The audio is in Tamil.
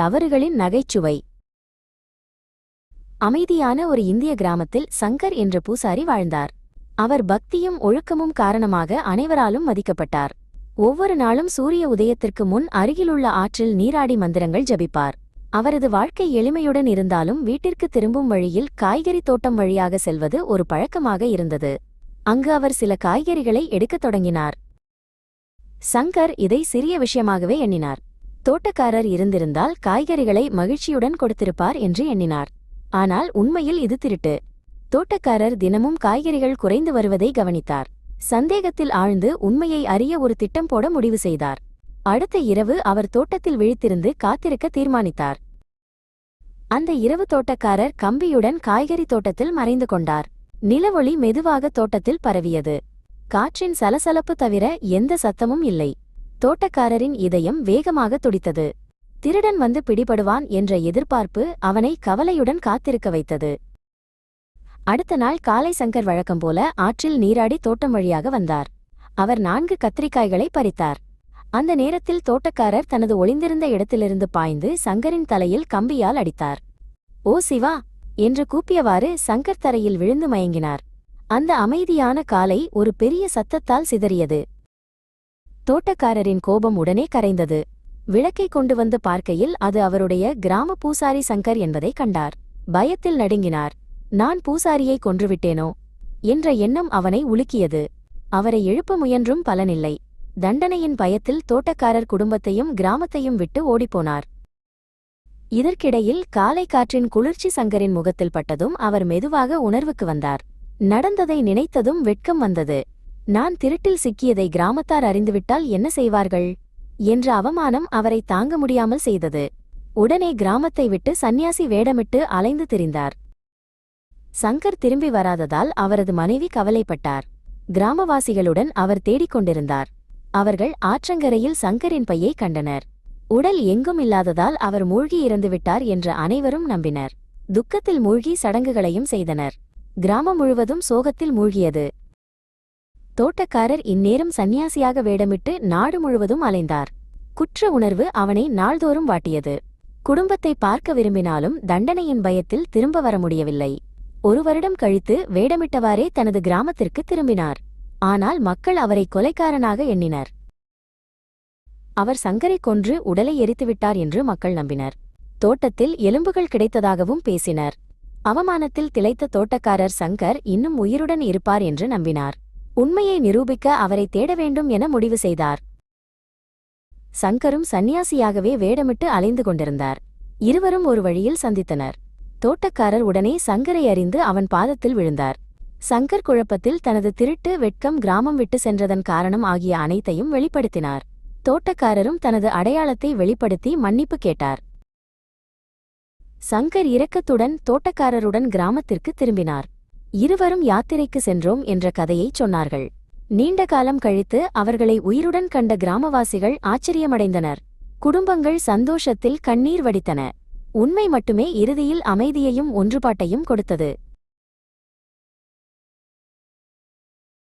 தவறுகளின் நகைச்சுவை. அமைதியான ஒரு இந்திய கிராமத்தில் சங்கர் என்ற பூசாரி வாழ்ந்தார். அவர் பக்தியும் ஒழுக்கமும் காரணமாக அனைவராலும் மதிக்கப்பட்டார். ஒவ்வொரு நாளும் சூரிய உதயத்திற்கு முன் அருகிலுள்ள ஆற்றில் நீராடி மந்திரங்கள் ஜபிப்பார். அவரது வாழ்க்கை எளிமையுடன் இருந்தாலும் வீட்டிற்கு திரும்பும் வழியில் காய்கறி தோட்டம் வழியாக செல்வது ஒரு பழக்கமாக இருந்தது. அங்கு அவர் சில காய்கறிகளை எடுக்கத் தொடங்கினார். சங்கர் இதை சிறிய விஷயமாகவே எண்ணினார். தோட்டக்காரர் இருந்திருந்தால் காய்கறிகளை மகிழ்ச்சியுடன் கொடுத்திருப்பார் என்று எண்ணினார். ஆனால் உண்மையில் இது திருட்டு. தோட்டக்காரர் தினமும் காய்கறிகள் குறைந்து வருவதை கவனித்தார். சந்தேகத்தில் ஆழ்ந்து உண்மையை அறிய ஒரு திட்டம் போட முடிவு செய்தார். அடுத்த இரவு அவர் தோட்டத்தில் விழித்திருந்து காத்திருக்க தீர்மானித்தார். அந்த இரவு தோட்டக்காரர் கம்பியுடன் காய்கறி தோட்டத்தில் மறைந்து கொண்டார். நிலவொளி மெதுவாக தோட்டத்தில் பரவியது. காற்றின் சலசலப்பு தவிர எந்த சத்தமும் இல்லை. தோட்டக்காரரின் இதயம் வேகமாக துடித்தது. திருடன் வந்து பிடிபடுவான் என்ற எதிர்பார்ப்பு அவனை கவலையுடன் காத்திருக்க வைத்தது. அடுத்த நாள் காலை சங்கர் வழக்கம் போல ஆற்றில் நீராடி தோட்டம் வழியாக வந்தார். அவர் நான்கு கத்திரிக்காய்களை பறித்தார். அந்த நேரத்தில் தோட்டக்காரர் தனது ஒளிந்திருந்த இடத்திலிருந்து பாய்ந்து சங்கரின் தலையில் கம்பியால் அடித்தார். ஓ சிவா! என்று கூப்பியவாறு சங்கர் தரையில் விழுந்து மயங்கினார். அந்த அமைதியான காலை ஒரு பெரிய சத்தத்தால் சிதறியது. தோட்டக்காரரின் கோபம் உடனே கரைந்தது. விளக்கை கொண்டு வந்து பார்க்கையில் அது அவருடைய கிராம பூசாரி சங்கர் என்பதை கண்டார். பயத்தில் நடுங்கினார். நான் பூசாரியை கொன்றுவிட்டேனோ? என்ற எண்ணம் அவனை உலுக்கியது. அவரை எழுப்ப முயன்றும் பலனில்லை. தண்டனையின் பயத்தில் தோட்டக்காரர் குடும்பத்தையும் கிராமத்தையும் விட்டு ஓடிப்போனார். இதற்கிடையில் காலை காற்றின் குளிர்ச்சி சங்கரின் முகத்தில் பட்டதும் அவர் மெதுவாக உணர்வுக்கு வந்தார். நடந்ததை நினைத்ததும் வெட்கம் வந்தது. நான் திருட்டில் சிக்கியதை கிராமத்தார் அறிந்துவிட்டால் என்ன செய்வார்கள்? என்ற அவமானம் அவரை தாங்க முடியாமல் செய்தது. உடனே கிராமத்தை விட்டு சந்நியாசி வேடமிட்டு அலைந்து திரிந்தார். சங்கர் திரும்பி வராததால் அவரது மனைவி கவலைப்பட்டார். கிராமவாசிகளுடன் அவர் தேடிக் கொண்டிருந்தார். அவர்கள் ஆற்றங்கரையில் சங்கரின் பையை கண்டனர். உடல் எங்கும் இல்லாததால் அவர் மூழ்கி இறந்துவிட்டார் என்று அனைவரும் நம்பினர். துக்கத்தில் மூழ்கி சடங்குகளையும் செய்தனர். கிராமம் முழுவதும் சோகத்தில் மூழ்கியது. தோட்டக்காரர் இந்நேரம் சந்நியாசியாக வேடமிட்டு நாடு முழுவதும் அலைந்தார். குற்ற உணர்வு அவனை நாள்தோறும் வாட்டியது. குடும்பத்தை பார்க்க விரும்பினாலும் தண்டனையின் பயத்தில் திரும்ப வர முடியவில்லை. ஒரு வருடம் கழித்து வேடமிட்டவாறே தனது கிராமத்திற்கு திரும்பினார். ஆனால் மக்கள் அவரை கொலைக்காரனாக எண்ணினர். அவர் சங்கரை கொன்று உடலை எரித்துவிட்டார் என்று மக்கள் நம்பினர். தோட்டத்தில் எலும்புகள் கிடைத்ததாகவும் பேசினர். அவமானத்தில் திளைத்த தோட்டக்காரர் சங்கர் இன்னும் உயிருடன் இருப்பார் என்று நம்பினார். உண்மையை நிரூபிக்க அவரை தேட வேண்டும் என முடிவு செய்தார். சங்கரும் சந்நியாசியாகவே வேடமிட்டு அலைந்து கொண்டிருந்தார். இருவரும் ஒரு வழியில் சந்தித்தனர். தோட்டக்காரர் உடனே சங்கரை அறிந்து அவன் பாதத்தில் விழுந்தார். சங்கர் குழப்பத்தில் தனது திருட்டு வெட்கம் கிராமம் விட்டு சென்றதன் காரணம் ஆகிய அனைத்தையும் வெளிப்படுத்தினார். தோட்டக்காரரும் தனது அடையாளத்தை வெளிப்படுத்தி மன்னிப்பு கேட்டார். சங்கர் இரக்கத்துடன் தோட்டக்காரருடன் கிராமத்திற்கு திரும்பினார். இருவரும் யாத்திரைக்கு சென்றோம் என்ற கதையைச் சொன்னார்கள். நீண்ட காலம் கழித்து அவர்களை உயிருடன் கண்ட கிராமவாசிகள் ஆச்சரியமடைந்தனர். குடும்பங்கள் சந்தோஷத்தில் கண்ணீர் வடித்தன. உண்மை மட்டுமே இறுதியில் அமைதியையும் ஒன்றுபாட்டையும் கொடுத்தது.